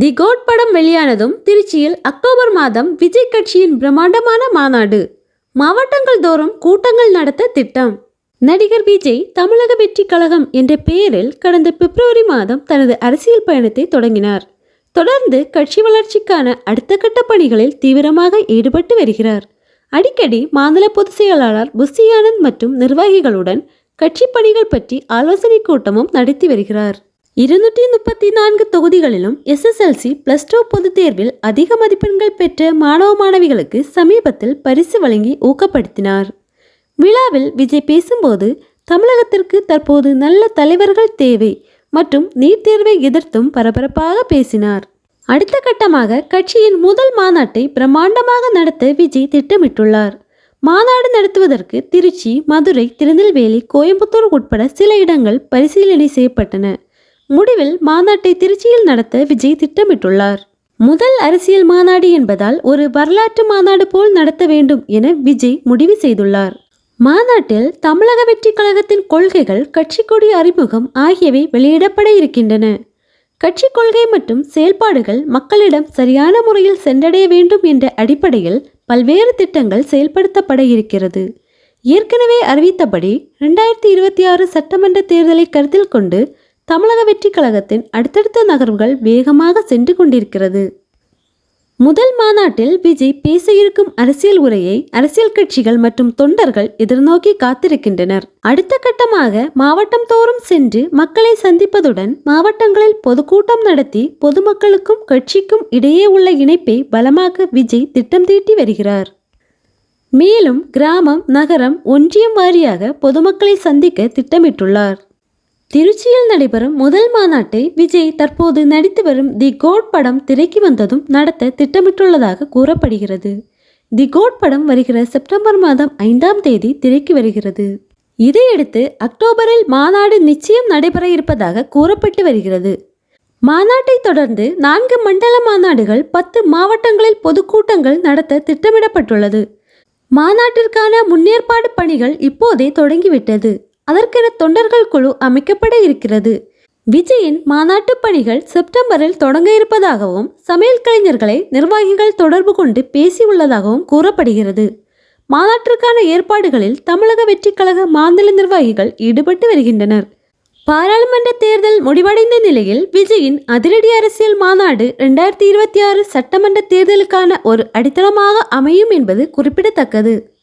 தி code படம் வெளியானதும் திருச்சியில் October மாதம் விஜய் கட்சியின் பிரம்மாண்டமான மாநாடு. மாவட்டங்கள் தோறும் கூட்டங்கள் நடத்த திட்டம். நடிகர் விஜய் தமிழக வெற்றி கழகம் என்ற பெயரில் கடந்த பிப்ரவரி மாதம் தனது அரசியல் பயணத்தை தொடங்கினார். தொடர்ந்து கட்சி வளர்ச்சிக்கான அடுத்த கட்ட பணிகளில் தீவிரமாக ஈடுபட்டு வருகிறார். அடிக்கடி மாநில பொதுச் செயலாளர் புஸ்ஸி ஆனந்த் மற்றும் நிர்வாகிகளுடன் கட்சி பணிகள் பற்றி ஆலோசனை கூட்டமும் நடத்தி வருகிறார். இருநூற்றி முப்பத்தி நான்கு தொகுதிகளிலும் எஸ்எஸ்எல்சி பிளஸ் டூ பொதுத் தேர்வில் அதிக மதிப்பெண்கள் பெற்ற மாணவ மாணவிகளுக்கு சமீபத்தில் பரிசு வழங்கி ஊக்கப்படுத்தினார். விழாவில் விஜய் பேசும்போது தமிழகத்திற்கு தற்போது நல்ல தலைவர்கள் தேவை மற்றும் நீட் தேர்வை எதிர்த்தும் பரபரப்பாக பேசினார். அடுத்த கட்டமாக கட்சியின் முதல் மாநாட்டை பிரம்மாண்டமாக நடத்த விஜய் திட்டமிட்டுள்ளார். மாநாடு நடத்துவதற்கு திருச்சி மதுரை திருநெல்வேலி கோயம்புத்தூர் உட்பட சில இடங்கள் பரிசீலனை செய்யப்பட்டன. முடிவில் மாநாட்டை திருச்சியில் நடத்த விஜய் திட்டமிட்டுள்ளார். முதல் அரசியல் மாநாடு என்பதால் ஒரு வரலாற்று மாநாடு போல் நடத்த வேண்டும் என விஜய் முடிவு செய்துள்ளார். மாநாட்டில் தமிழக வெற்றி கழகத்தின் கொள்கைகள் கட்சி கொடி அறிமுகம் ஆகியவை வெளியிடப்பட இருக்கின்றன. கட்சி கொள்கை மற்றும் செயல்பாடுகள் மக்களிடம் சரியான முறையில் சென்றடைய வேண்டும் என்ற அடிப்படையில் பல்வேறு திட்டங்கள் செயல்படுத்தப்பட இருக்கிறது. ஏற்கனவே அறிவித்தபடி ரெண்டாயிரத்தி இருபத்தி ஆறு சட்டமன்ற தேர்தலை கருத்தில் கொண்டு தமிழக வெற்றி கழகத்தின் அடுத்தடுத்த நகர்வுகள் வேகமாக சென்று கொண்டிருக்கிறது. முதல் மாநாட்டில் விஜய் பேச இருக்கும் அரசியல் உரையை அரசியல் கட்சிகள் மற்றும் தொண்டர்கள் எதிர்நோக்கி காத்திருக்கின்றனர். அடுத்த கட்டமாக மாவட்டம் தோறும் சென்று மக்களை சந்திப்பதுடன் மாவட்டங்களில் பொதுக்கூட்டம் நடத்தி பொதுமக்களுக்கும் கட்சிக்கும் இடையே உள்ள இணைப்பை பலமாக்க விஜய் திட்டம் தீட்டி வருகிறார். மேலும் கிராமம் நகரம் ஒன்றியம் வாரியாக பொதுமக்களை சந்திக்க திட்டமிட்டுள்ளார். திருச்சியில் நடைபெறும் முதல் மாநாட்டை விஜய் தற்போது நடித்து வரும் தி கோட் படம் திரைக்கு வந்ததும் நடத்த திட்டமிட்டுள்ளதாக கூறப்படுகிறது. தி கோட் படம் வருகிற செப்டம்பர் மாதம் ஐந்தாம் தேதி திரைக்கு வருகிறது. இதையடுத்து அக்டோபரில் மாநாடு நிச்சயம் நடைபெற இருப்பதாக கூறப்பட்டு வருகிறது. மாநாட்டை தொடர்ந்து நான்கு மண்டல மாநாடுகள் பத்து மாவட்டங்களில் பொதுக்கூட்டங்கள் நடத்த திட்டமிடப்பட்டுள்ளது. மாநாட்டிற்கான முன்னேற்பாடு பணிகள் இப்போதே தொடங்கிவிட்டது. அதற்கென தொண்டர்கள் குழு அமைக்கப்பட இருக்கிறது. விஜயின் மாநாட்டு பணிகள் செப்டம்பரில் தொடங்க இருப்பதாகவும் சமையல் கலைஞர்களை நிர்வாகிகள் தொடர்பு கொண்டு பேசியுள்ளதாகவும் கூறப்படுகிறது. மாநாட்டிற்கான ஏற்பாடுகளில் தமிழக வெற்றிக் கழக மாநில நிர்வாகிகள் ஈடுபட்டு வருகின்றனர். பாராளுமன்ற தேர்தல் முடிவடைந்த நிலையில் விஜயின் அதிரடி அரசியல் மாநாடு ரெண்டாயிரத்தி இருபத்தி ஆறு சட்டமன்ற தேர்தலுக்கான ஒரு அடித்தளமாக அமையும் என்பது குறிப்பிடத்தக்கது.